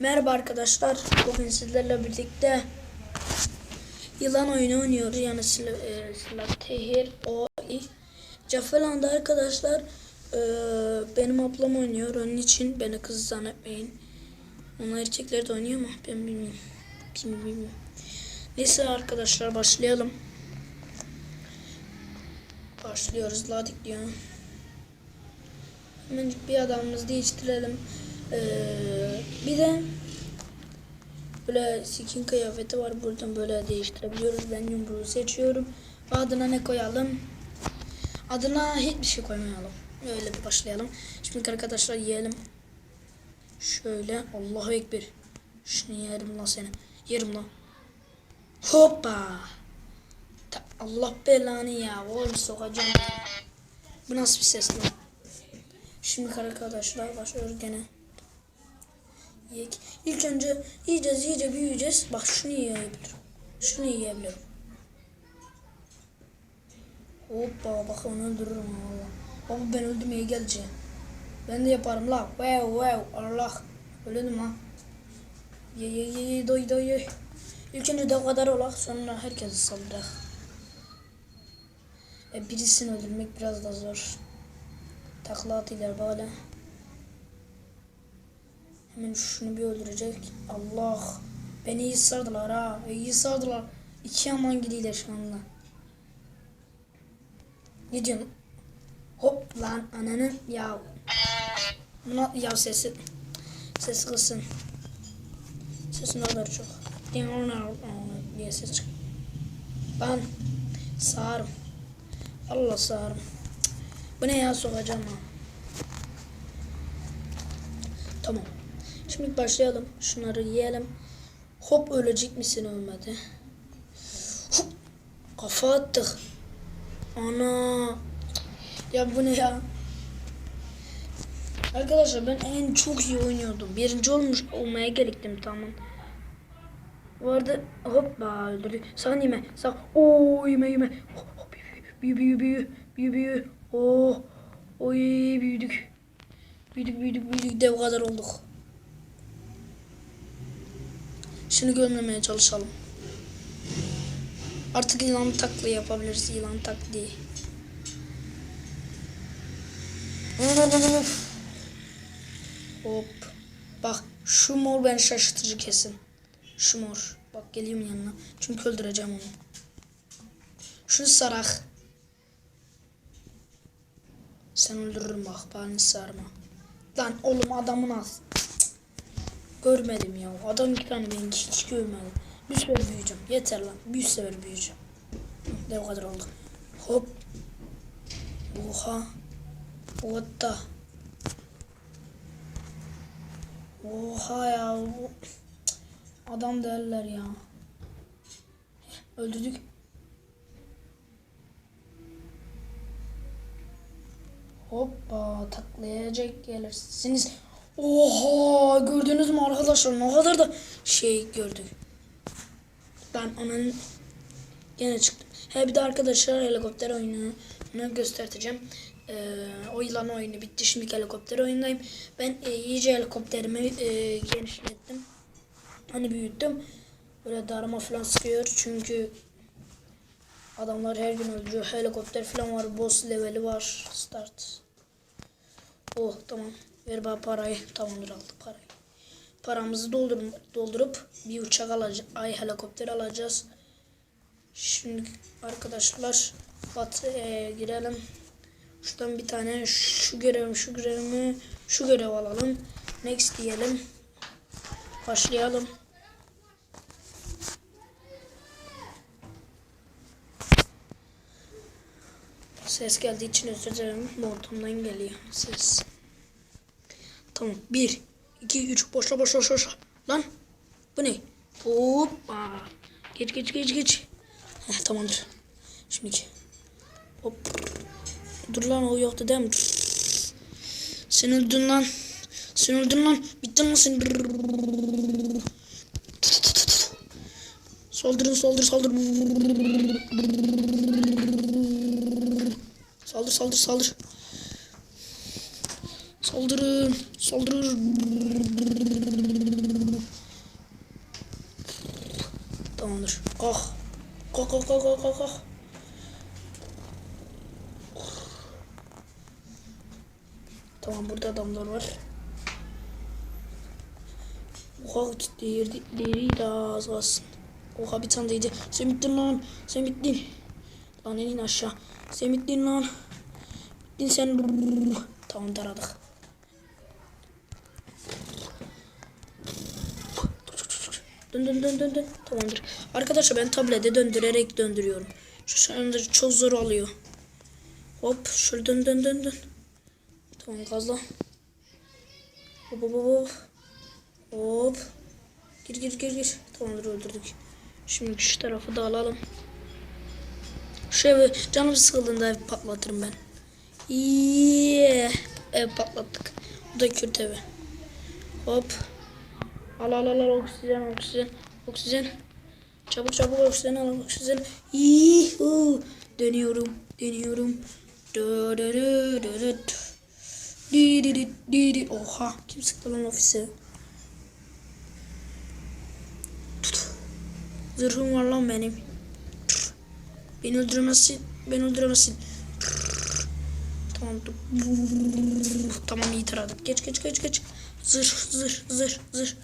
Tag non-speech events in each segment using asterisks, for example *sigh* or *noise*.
Merhaba arkadaşlar. Bugün sizlerle birlikte yılan oyunu oynuyoruz. Yani silah, e, tehir o i. Cafelan'da arkadaşlar e, benim ablam oynuyor. Onun için beni kız zannetmeyin. Onlar erkekler de oynuyor mu? Ben. Bilmiyorum. bilmiyorum. Neyse arkadaşlar başlayalım. Başlıyoruz. Ladik diyor. Hemencik bir adamımızı değiştirelim. Ee, bir de böyle skin kıyafeti var. Buradan böyle değiştirebiliyoruz. Ben yumruğu seçiyorum. Adına ne koyalım? Adına hiçbir şey koymayalım. Öyle bir başlayalım. Şimdi arkadaşlar yiyelim. Şöyle. Allahu Ekber. Şunu yerim lan seni. Yerim lan. Hoppa. Ta- Allah belanı ya. Oğlum sokacağım. Bu nasıl bir ses lan? Şimdi arkadaşlar başlıyoruz gene. Yiyek. İlk önce yiyeceğiz, iyice büyüyeceğiz. Bak şunu yiyebilirim. Şunu yiyebilirim. Hoppa bak onu öldürürüm valla. Baba ben öldüm iyi geleceğim. Ben de yaparım la. Wow wow Allah. Öldüm ha. Ye ye ye ye doy doy. İlk önce de o kadar olak sonra herkesi saldırak. E, birisini öldürmek biraz da zor. Takla atıyorlar böyle. Hemen şunu bir öldürecek. Allah. Beni iyi sardılar ha. İyi sardılar. İki yaman gidiyorlar şu anda. Ne? Hop lan ananın ya. Buna ya sesi. Sesi kısın. Sesi ne kadar çok. diye ses çık. Ben sağırım. Allah sağırım. Bu ne ya sokacağım ha. Tamam. Şimdi başlayalım. Şunları yiyelim. Hop ölecek misin ölmedi. Hop. Kafa attık. Ana. Ya bu ne ya? Arkadaşlar ben en çok iyi oynuyordum. Birinci olmuş olmaya gerektim tamam. Arada hoppa öldürdük. Sakın yeme. Sak. Oo yeme yeme. Hop, hop, büyü büyü büyü büyü büyü. Oh. Oy büyüdük. Büyüdük büyüdük büyüdük dev kadar olduk. Şunu görmemeye çalışalım. Artık yılan takli yapabiliriz. Yılan takli. Hop. Bak şu mor beni şaşırtıcı kesin. Şu mor. Bak geliyorum yanına. Çünkü öldüreceğim onu. Şu sarak. Sen öldürürüm bak bana sarma. Lan oğlum adamın az. Görmedim ya. Adam iki tane ben hiç görmedim. Bir sefer büyüyeceğim. Yeter lan. Bir sefer büyüyeceğim. Ne o kadar oldu. Hop. Oha. What the. Oha ya. Adam derler ya. Öldürdük. Hoppa taklayacak gelirsiniz. Oha gördünüz mü arkadaşlar ne kadar da şey gördük. Ben onun gene çıktım. He bir de arkadaşlar helikopter oyununu göstereceğim. Ee, o yılan oyunu bitti. Şimdi helikopter oyundayım. Ben e, iyice helikopterimi e, genişlettim. Hani büyüttüm. Böyle darma falan sıkıyor. Çünkü adamlar her gün öldürüyor. Helikopter falan var. Boss leveli var. Start. Oh tamam. Ver bana parayı. Tamamdır aldık parayı. Paramızı doldurup, doldurup bir uçak alacağız. Ay helikopter alacağız. Şimdi arkadaşlar bat e, girelim. Şuradan bir tane şu görev şu görevimi şu görev alalım. Next diyelim. Başlayalım. Ses geldiği için özür dilerim. Montumdan geliyor ses. Tamam. Bir, iki, üç. Boşla boşla boşla. Lan. Bu ne? Hoppa. Geç geç geç geç. Heh, tamamdır. Şimdiki. Hop. Dur lan o yoktu değil mi? Sen öldün lan. Sen öldün lan. Bittin lan sen. Saldırın saldır saldır saldır saldır. Saldırın. Saldırır. Tamamdır. Kalk. Kalk kalk kalk kalk kalk. Tamam burada adamlar var. Oha değirdi, değeri daha az kalsın. Oha bir tane değdi. Sen bittin lan. Sen bittin. Lan elin aşağı. Sen bittin lan. Sen. Tamam taradık. Dön dön dön dön dön. Tamamdır. Arkadaşlar ben tablete döndürerek döndürüyorum. Şu anda çok zor oluyor. Hop şöyle dön dön dön dön. Tamam gazla. Hop hop hop hop. Gir gir gir gir. Tamamdır öldürdük. Şimdi şu tarafı da alalım. Şu evi canım sıkıldığında ev patlatırım ben. Yeah. Ev patlattık. Bu da Kürt evi. Hop. Al al al al oksijen oksijen oksijen. Çabuk çabuk oksijen al oksijen. Yuhu. Dönüyorum dönüyorum. Dö dö dö dö dö. Di di di di di. Oha kim sıktı lan ofise? Zırhım var lan benim. Beni öldüremezsin. Beni öldüremezsin. Dur. Tamam iyi taradık. Geç geç geç geç. Zırh zırh zırh zırh.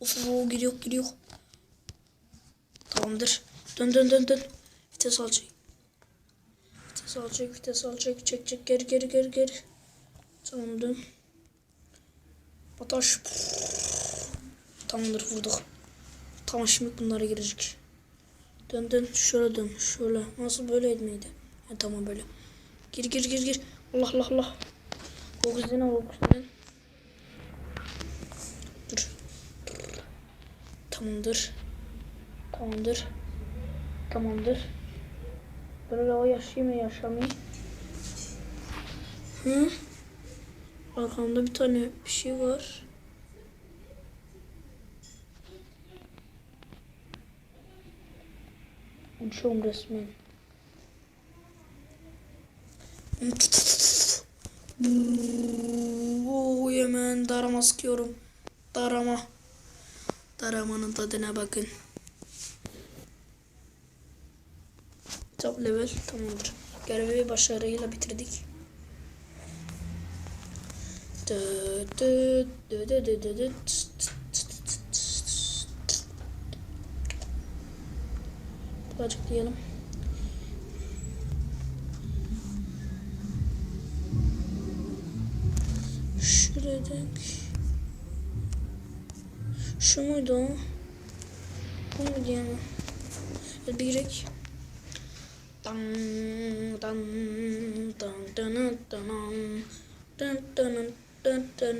Of o gidiyor gidiyor. Tamamdır. Dön dön dön dön. Vites al çek. Vites al çek vites al çek çek çek geri geri geri geri. Tamam dön. Ataş. Tamamdır vurduk. Tamam şimdi bunlara girecek. Dön dön şöyle dön şöyle. Nasıl böyle miydi? Ha, tamam böyle. Gir gir gir gir. Allah Allah Allah. Oksijen al oksijen. Dur. Tamamdır. Tamamdır. Tamamdır. Böyle o yaşayayım mı yaşamayayım? Hı? Arkamda bir tane bir şey var. Uçuyorum resmen. Oo, hemen darama sıkıyorum. Darama. Daramanın tadına bakın. Top level tamamdır. Görevi başarıyla bitirdik. Birazcık diyelim. Şuradaki Şu muydu o? Bu muydu yani? Hadi bir girek. Dan dan dan dan dan dan dan dan hey, tan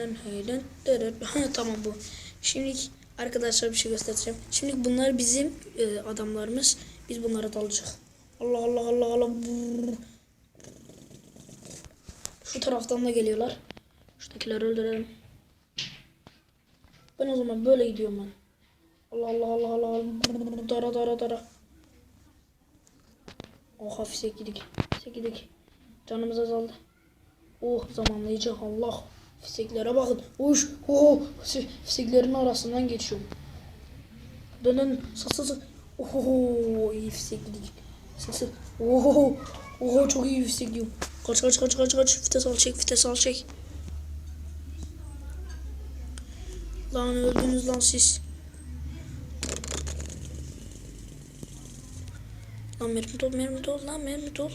tan *laughs* Ha, tamam bu. Şimdi arkadaşlar bir şey göstereceğim. Şimdi bunlar bizim e, adamlarımız. Biz bunlara dalacak. Allah Allah Allah Allah. Şu taraftan da geliyorlar. Şuradakileri öldürelim. Ben o zaman böyle gidiyorum ben. Allah Allah Allah Allah Allah. Dara dara dara. Oh hafif gidik. gidik. Canımız azaldı. Oh zamanlayıcı Allah. Fiseklere bakın. Uş. Oh. Fiseklerin arasından geçiyorum. Dön dön. Sat sat sat. Oh iyi fisek gidik. Sat sat. Oh. Çok iyi fisek gidiyorum. Kaç kaç kaç kaç kaç. Vites al çek. Vites al çek. Lan öldünüz lan siz. Lan mermi dol, mermi dol, lan mermi dol.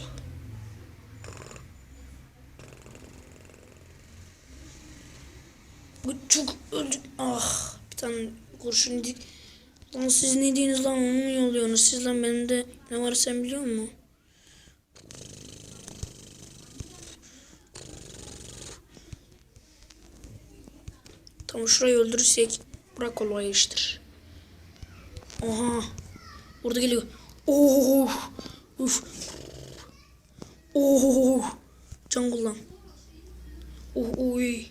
Çok öldük. Ah bir tane kurşun yedik. Lan siz ne diyorsunuz lan onu mu yolluyorsunuz? Siz lan benim de ne var sen biliyor musun? Tamam şurayı öldürürsek bırak kolay iştir. Oha. Burada geliyor. Oh. Uf. Oh. Can kullan. Oh oy.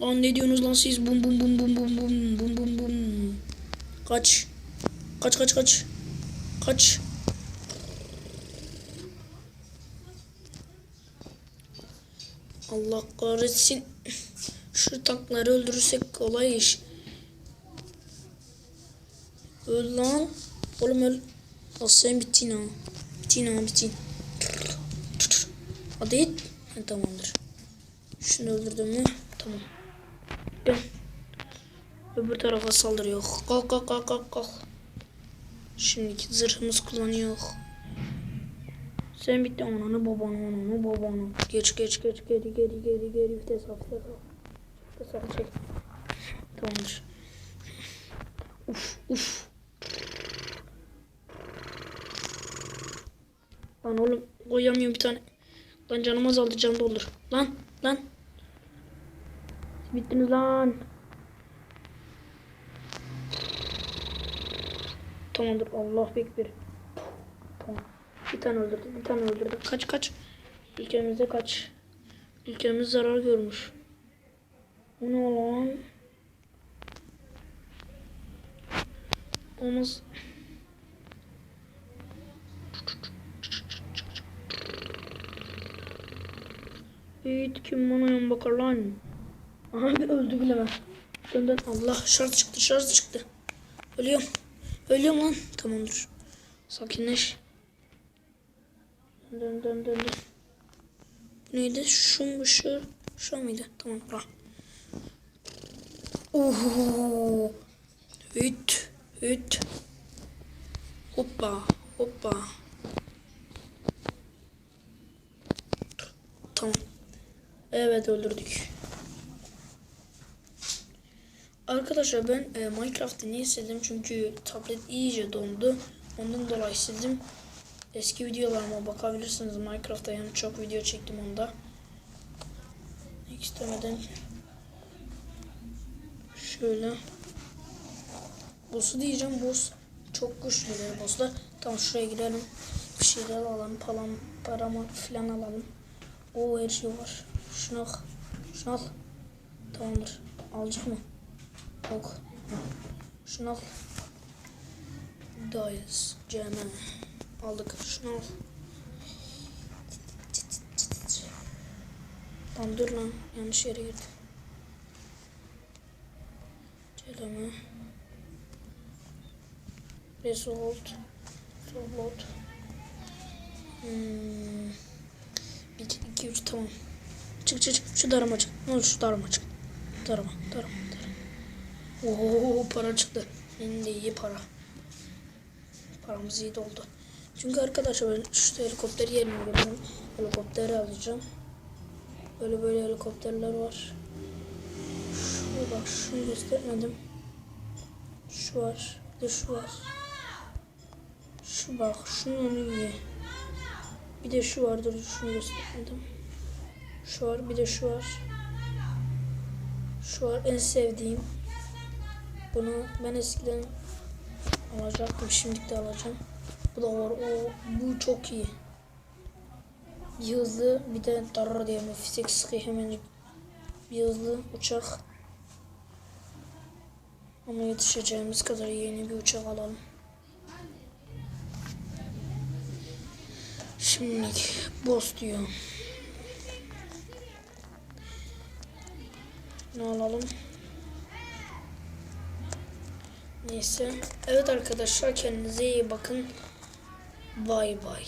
Lan ne diyorsunuz lan siz? Bum bum bum bum bum bum bum bum bum. Kaç. Kaç kaç kaç. Kaç. Allah kahretsin. Şu tankları öldürürsek kolay iş. Öl lan. Oğlum öl. Al sen bittin ha. Bittin ha bittin. Hadi. Tamamdır. Şunu öldürdüm mü? Tamam. Öbür tarafa saldırıyor. Kalk kalk kalk kalk kalk. Şimdiki zırhımız kullanıyor. Sen bitti ananı babanı ananı babanı. Geç geç geç geri geri geri geri vites al vites al. Vites al çek. Tamamdır. Uf uf. Lan oğlum koyamıyorum bir tane. Lan canım azaldı can doldur. Lan lan. Bittiniz lan. Tamamdır Allah bekler. Tamam. Bir tane öldürdüm, bir tane öldürdüm. Kaç kaç. Ülkemizde kaç. Ülkemiz zarar görmüş. Bu ne lan? Olmaz. Evet kim bana yan bakar lan? Aha bir öldü bile ben. Dön dön Allah şarj çıktı şarj çıktı. Ölüyorum. Ölüyorum lan. Tamamdır. Sakinleş. Dön dön dön dön. Neydi? Şu mu şu? Şu muydu? Tamam bırak. Oho. Hüt. Hüt. Hoppa. Hoppa. Tamam. Evet öldürdük. Arkadaşlar ben e, Minecraft'ı niye sildim? Çünkü tablet iyice dondu. Ondan dolayı sildim. Eski videolarıma bakabilirsiniz. Minecraft'ta yani çok video çektim onda. İstemeden şöyle boss'u diyeceğim. Boss çok güçlüler boss'lar. Tamam şuraya girelim. Bir şeyler alalım. Falan, paramı falan alalım. O her şey var. Şunu al. Şunu al. Tamamdır. Alacak mı? Şunu al. Dayız. Ceme. Aldık. Al. Lan dur lan. Yanlış yere girdim. Celeme. Result. Result. Hmm. 1, 2, 3 tamam. Çık çık çık. Şu darama çık. Ne olur şu darama çık. Darama, darama. Oo para çıktı. De iyi para. Paramız iyi doldu. Çünkü arkadaşlar ben şu helikopter yerine gördüm. Helikopteri alacağım. Böyle böyle helikopterler var. Şu bak şunu göstermedim. Şu var. Bir şu var. Şu bak şunun iyi. Bir de şu var. Dur şunu göstermedim. Şu var. Bir de şu var. Şu var en sevdiğim. Bunu ben eskiden alacaktım. Şimdi de alacağım. Bu da var. O bu çok iyi. Bir hızlı bir de darar diye fizik sıkıyor hemen bir hızlı uçak. Ama yetişeceğimiz kadar yeni bir uçak alalım. Şimdi boss diyor. Ne alalım? Neyse. Evet arkadaşlar kendinize iyi bakın. Bay bay.